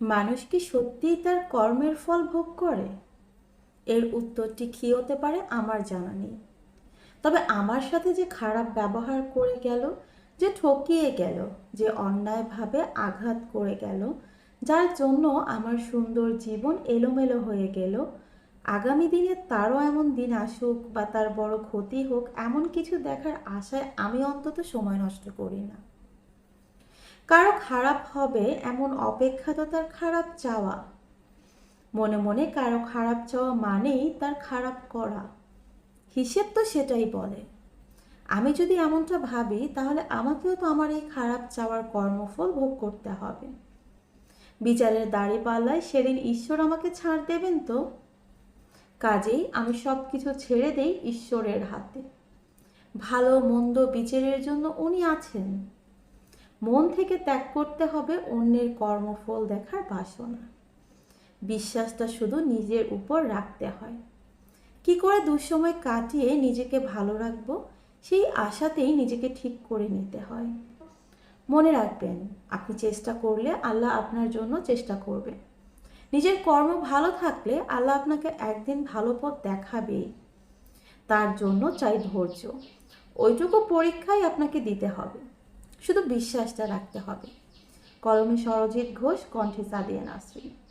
মানুষ কি সত্যিই তার কর্মের ফল ভোগ করে? এর উত্তরটি কী হতে পারে আমার জানা নেই। তবে আমার সাথে যে খারাপ ব্যবহার করে গেল, যে ঠকিয়ে গেল, যে অন্যায়ভাবে আঘাত করে গেল, যার জন্য আমার সুন্দর জীবন এলোমেলো হয়ে গেল, আগামী দিনে তারও এমন দিন আসুক বা তার বড় ক্ষতি হোক, এমন কিছু দেখার আশায় আমি অন্তত সময় নষ্ট করি না। কারও খারাপ হবে এমন অপেক্ষা তো তার খারাপ চাওয়া। মনে মনে কারও খারাপ চাওয়া মানেই তার খারাপ করা। হিসেব তো সেটাই বলে। আমি যদি এমনটা ভাবি, তাহলে আমাকেও তো আমার এই খারাপ চাওয়ার কর্মফল ভোগ করতে হবে। বিচারের দাড়ি পাল্লায় সেদিন ঈশ্বর আমাকে ছাড় দেবেন তো? কাজেই আমি সব কিছু ছেড়ে দেই ঈশ্বরের হাতে। ভালো মন্দ বিচারের জন্য উনি আছেন। মন থেকে ত্যাগ করতে হবে অন্যের কর্মফল দেখার বাসনা। বিশ্বাসটা শুধু নিজের উপর রাখতে হয়। কি করে দুঃসময় কাটিয়ে নিজেকে ভালো রাখব, সেই আশাতেই নিজেকে ঠিক করে নিতে হয়। মনে রাখবেন, আপনি চেষ্টা করলে আল্লাহ আপনার জন্য চেষ্টা করবে। নিজের কর্ম ভালো থাকলে আল্লাহ আপনাকে একদিন ভালো পথ দেখাবেই। তার জন্য চাই ধৈর্য। ওইটুকু পরীক্ষাই আপনাকে দিতে হবে। শুধু বিশ্বাসটা রাখতে হবে। কলমে সরজিৎ ঘোষ কণ্ঠে সাদিয়া নাসরিন।